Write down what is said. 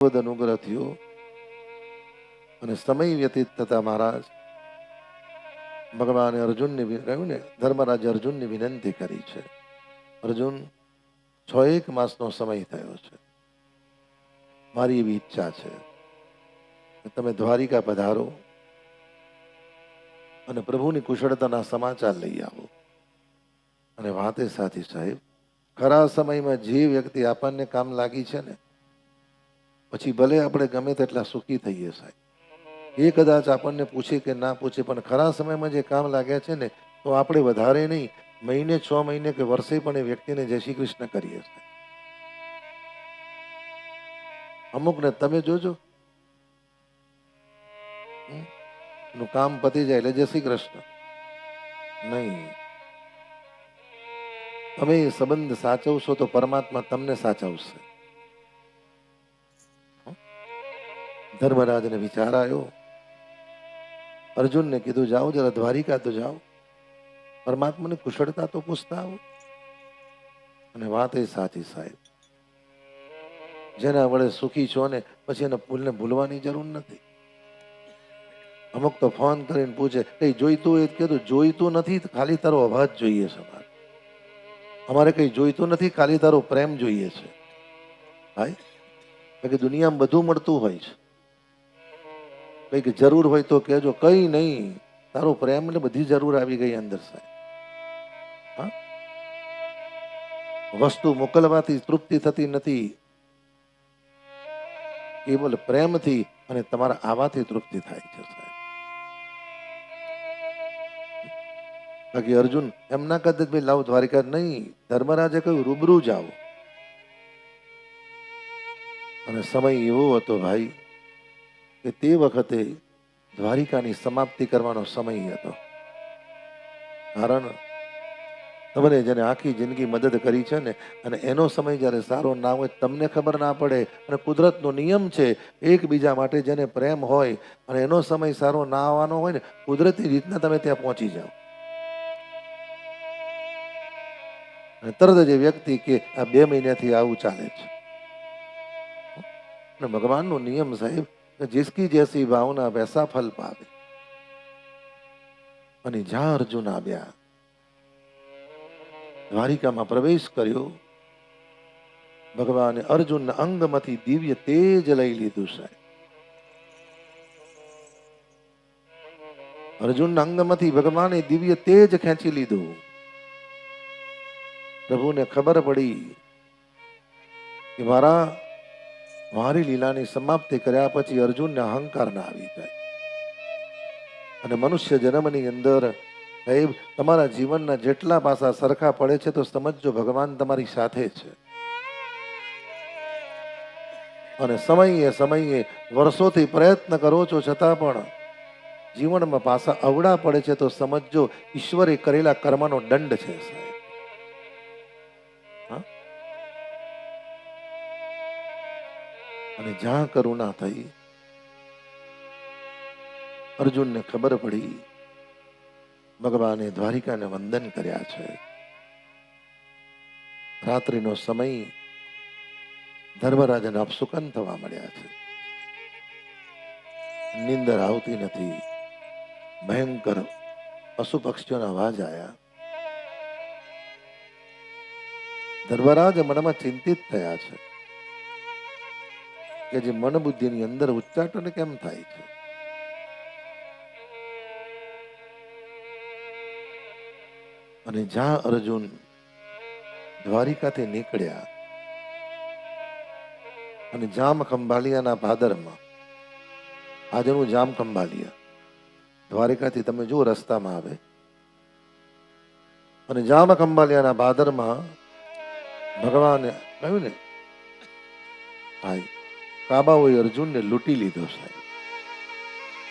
અનુગ્રહ થયો અને સમય વ્યતીત થતા મહારાજ ભગવાને અર્જુનને કહ્યું ને, ધર્મરાજ અર્જુનને વિનંતી કરી છે. અર્જુન, છ એક માસનો સમય થયો છે. મારી એવી ઈચ્છા છે તમે દ્વારિકા પધારો અને પ્રભુની કુશળતાના સમાચાર લઈ આવો. અને વાતે સાથી સાહેબ, ખરા સમયમાં જે વ્યક્તિ આપણને કામ લાગી છે ને પછી ભલે આપણે ગમે તેટલા સુખી થઈએ સાહેબ. એ કદાચ આપણને પૂછે કે ના પૂછે, પણ ખરા સમયમાં જે કામ લાગ્યા છે ને, તો આપણે વધારે નહીં, મહિને છ મહિને કે વર્ષે પણ એ વ્યક્તિને જય શ્રી કૃષ્ણ કરીએ અમુકને તમે જોજો? કામ પતી જાય એટલે જય શ્રી કૃષ્ણ. નહીં. તમે સંબંધ સાચવશો તો પરમાત્મા તમને સાચવશે. ધર્મરાજને વિચાર આવ્યો. અર્જુનને કીધું, જાઓ, જરા દ્વારિકા તો જાઓ. પરમાત્માને કુશળતા તો પૂછતા આવો અને વાત એ સાચી સાહેબ. જેના વડે સુખી છો ને, પછી એને ભૂલને ભૂલવાની જરૂર નથી. અમુક તો ફોન કરીને પૂછે, કઈ જોઈતું? તો કીધું જોઈતું નથી, ખાલી તારો અવાજ જોઈએ છે મારે. અમારે કઈ જોઈતું નથી, ખાલી તારો પ્રેમ જોઈએ છે. ભાઈ કે દુનિયામાં બધું મળતું હોય છે. કંઈક જરૂર હોય તો કહેજો. કઈ નહીં. તારો પ્રેમ એટલે બધી જરૂર આવી ગઈ અંદર સાહેબ. હા? વસ્તુ મોકલવાથી તૃપ્તિ થતી નથી. કેવલ પ્રેમથી અને તમારા આવાથી તૃપ્તિ થાય છે સાહેબ. બાકી અર્જુન, એમ ના કહેતા ભાઈ, લાવ દ્વારિકા. નહીં. ધર્મરાજે કહ્યું, રૂબરૂ જાઓ. અને સમય એવો હતો ભાઈ કે તે વખતે દ્વારિકાની સમાપ્તિ કરવાનો સમય હતો. કારણ તમને જેને આખી જિંદગી મદદ કરી છે ને, અને એનો સમય જ્યારે સારો ના હોય, તમને ખબર ના પડે, અને કુદરતનો નિયમ છે, એકબીજા માટે જેને પ્રેમ હોય, અને એનો સમય સારો ના આવવાનો હોય ને, કુદરતી રીતના તમે ત્યાં પહોંચી જાઓ. અને તરત જ એ વ્યક્તિ કે આ બે મહિનાથી આવું ચાલે છે. અને ભગવાનનો નિયમ સાહેબ કે जिसकी जैसी भावना वैसा फल पावे અને જ્યાં અર્જુન આવ્યા દ્વારિકામાં પ્રવેશ કર્યો ભગવાને અર્જુનના અંગમાંથી દિવ્ય તેજ લઈ લીધું સાહેબ અર્જુનના અંગમાંથી ભગવાને દિવ્ય તેજ ખેંચી લીધું પ્રભુને ખબર પડી કે મારા મારી લીલાની સમાપ્તિ કર્યા પછી અર્જુનને અહંકાર ના આવી જાય. અને મનુષ્ય જન્મની અંદર સાહેબ તમારા જીવનના જેટલા પાસા સરખા પડે છે, તો સમજજો ભગવાન તમારી સાથે છે. અને સમયે સમયે વર્ષોથી પ્રયત્ન કરો છો, છતાં પણ જીવનમાં પાસા અવડા પડે છે, તો સમજજો ઈશ્વરે કરેલા કર્મનો દંડ છે, સાહેબ. હા? અને જ્યાં કરુણા થઈ, અર્જુનને ખબર પડી, ભગવાને દ્વારિકાને વંદન કર્યા છે. રાત્રિનો સમય ધર્મરાજને અપસુકન થવા મળ્યા છે. નિંદર આવતી નથી. ભયંકર પશુ પક્ષીઓના અવાજ આવ્યા. ધર્મરાજ મનમાં ચિંતિત થયા છે. કે જે મન બુદ્ધિની અંદર ઉચ્ચાટન કેમ થાય છે? અને જ્યાં અર્જુન દ્વારિકાથી નીકળ્યા અને જામ ખંભાલિયાના ભાદરમાં, આજનું જામ ખંભાલિયા, દ્વારિકાથી તમે જુઓ રસ્તામાં આવે. અને જામ ખંભાલિયાના ભાદરમાં ભગવાને, કહ્યું ને, ભાઈ કાબાઓએ અર્જુનને લૂંટી લીધો સાહેબ.